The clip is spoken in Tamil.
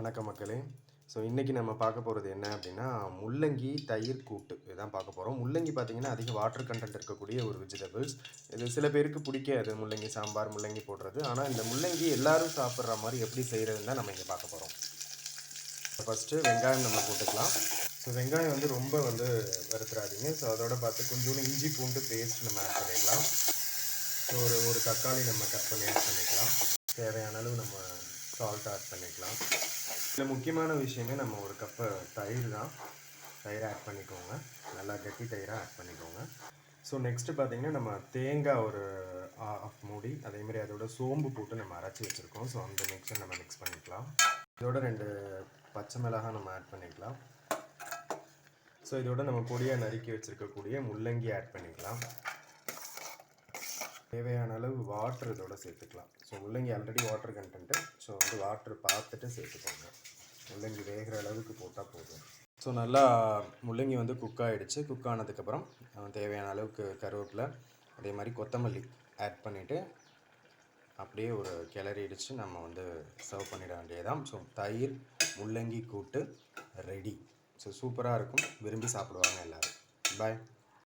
வணக்கம் மக்களே. ஸோ இன்றைக்கி நம்ம பார்க்க போகிறது என்ன அப்படின்னா முள்ளங்கி தயிர் கூட்டு. இதுதான் பார்க்க போகிறோம் முள்ளங்கி பார்த்தீங்கன்னா அதிக வாட்டர் கண்டென்ட் இருக்கக்கூடிய ஒரு வெஜிடபிள்ஸ் இது சில பேருக்கு பிடிக்காது முள்ளங்கி சாம்பார் முள்ளங்கி போடுறது. ஆனால் இந்த முள்ளங்கி எல்லோரும் சாப்பிட்ற மாதிரி எப்படி செய்கிறதுன்னு தான் நம்ம இங்கே பார்க்க போகிறோம் ஃபஸ்ட்டு வெங்காயம் நம்ம போட்டுக்கலாம். ஸோ வெங்காயம் வந்து ரொம்ப வந்து வருத்துறாதீங்க. ஸோ அதோட பார்த்து கொஞ்சோண்டு இஞ்சி பூண்டு பேஸ்ட் நம்ம ஆட் பண்ணிக்கலாம். ஸோ ஒரு ஒரு தக்காளி நம்ம கட் பண்ணி ஆட் பண்ணிக்கலாம். தேவையான அளவு நம்ம சால்ட் ஆட் பண்ணிக்கலாம். இதில் முக்கியமான விஷயமே நம்ம ஒரு கப்பு தயிர் தான். தயிர் ஆட் பண்ணிக்கோங்க. நல்லா கட்டி தயிராக ஆட் பண்ணிக்கோங்க. ஸோ நெக்ஸ்ட்டு பார்த்தீங்கன்னா நம்ம தேங்காய் ஒரு ஆஃப் மூடி அதேமாதிரி அதோட சோம்பு போட்டு நம்ம அரைச்சி வச்சுருக்கோம். ஸோ அந்த மிக்சர் நம்ம மிக்ஸ் பண்ணிக்கலாம். இதோட ரெண்டு பச்சை மிளகாய் நம்ம ஆட் பண்ணிக்கலாம். ஸோ இதோட நம்ம பொடியாக நறுக்கி வச்சுருக்கக்கூடிய முள்ளங்கி ஆட் பண்ணிக்கலாம். தேவையான அளவு வாட்டர் இதோட சேர்த்துக்கலாம். ஸோ முள்ளங்கி ஆல்ரெடி வாட்டர் கண்டென்ட்டு ஸோ வந்து வாட்டர் பார்த்துட்டு சேர்த்துக்கோங்க. முள்ளங்கி வேகிற அளவுக்கு போட்டால் போதும். ஸோ நல்லா முள்ளங்கி வந்து குக் ஆகிடுச்சு குக் ஆனதுக்கப்புறம் தேவையான அளவுக்கு கருவேப்பிலை அதே மாதிரி கொத்தமல்லி ஆட் பண்ணிவிட்டு அப்படியே ஒரு கிளறி அடித்து நம்ம வந்து சர்வ் பண்ணிட வேண்டியதுதான். ஸோ தயிர் முள்ளங்கி கூட்டு ரெடி ஸோ சூப்பராக இருக்கும். விரும்பி சாப்பிடுவாங்க எல்லோரும். பாய்